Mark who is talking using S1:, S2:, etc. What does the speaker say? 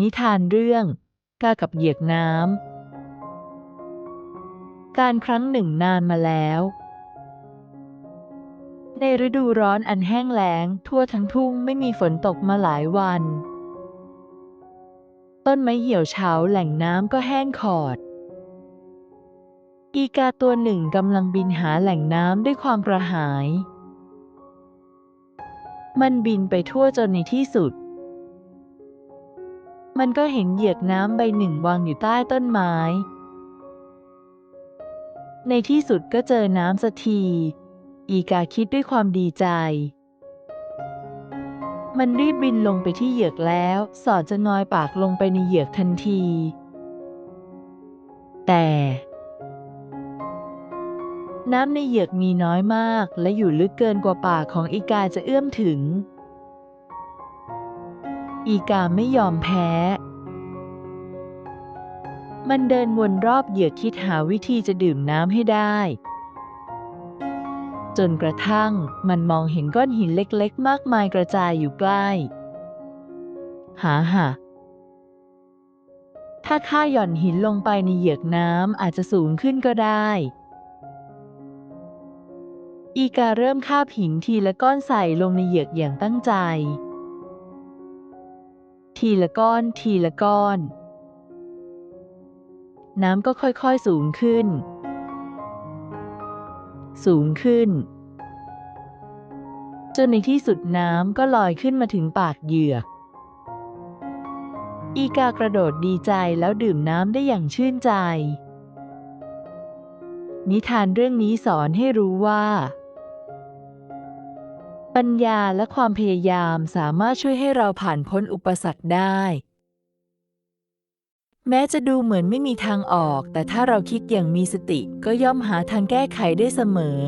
S1: นิทานเรื่อง กากับเหยือกน้ำ การครั้งหนึ่งนานมาแล้ว ในฤดูร้อนอันแห้งแล้ง ทั่วทั้งทุ่งไม่มีฝนตกมาหลายวัน ต้นไม้เหี่ยวเฉาแหล่งน้ำก็แห้งขอด อีกาตัวหนึ่งกำลังบินหาแหล่งน้ำด้วยความกระหาย มันบินไปทั่วจนในที่สุด มันก็เห็นเหยือกน้ำใบหนึ่งวางอยู่ใต้ต้นไม้ ในที่สุดก็เจอน้ำสักที อีกาคิดด้วยความดีใจ มันรีบบินลงไปที่เหยือกแล้ว สอดจะงอยปากลงไปในเหยือกทันที แต่ น้ำในเหยือกมีน้อยมากและอยู่ลึกเกินกว่าปากของอีกาจะเอื้อมถึง อีกาไม่ยอมแพ้ มันเดินวนรอบเหยือกคิดหาวิธีจะดื่มน้ำให้ได้ จนกระทั่งมันมองเห็นก้อนหินเล็กๆ มากมายกระจายอยู่ใกล้ หาหะถ้าข้าหย่อนหินลงไปในเหยือกน้ำอาจจะสูงขึ้นก็ได้ อีกาเริ่มคาบหินทีละก้อนใส่ลงในเหยือกอย่างตั้งใจ ทีละก้อน ทีละก้อน น้ำก็ค่อยๆสูงขึ้น สูงขึ้น จนในที่สุดน้ำก็ลอยขึ้นมาถึงปากเหยือกอีกากระโดดดีใจแล้วดื่มน้ำได้อย่างชื่นใจ นิทานเรื่องนี้สอนให้รู้ว่า ปัญญาและความพยายามสามารถช่วยให้เราผ่านพ้นอุปสรรคได้ แม้จะดูเหมือนไม่มีทางออก แต่ถ้าเราคิดอย่างมีสติก็ย่อมหาทางแก้ไขได้เสมอ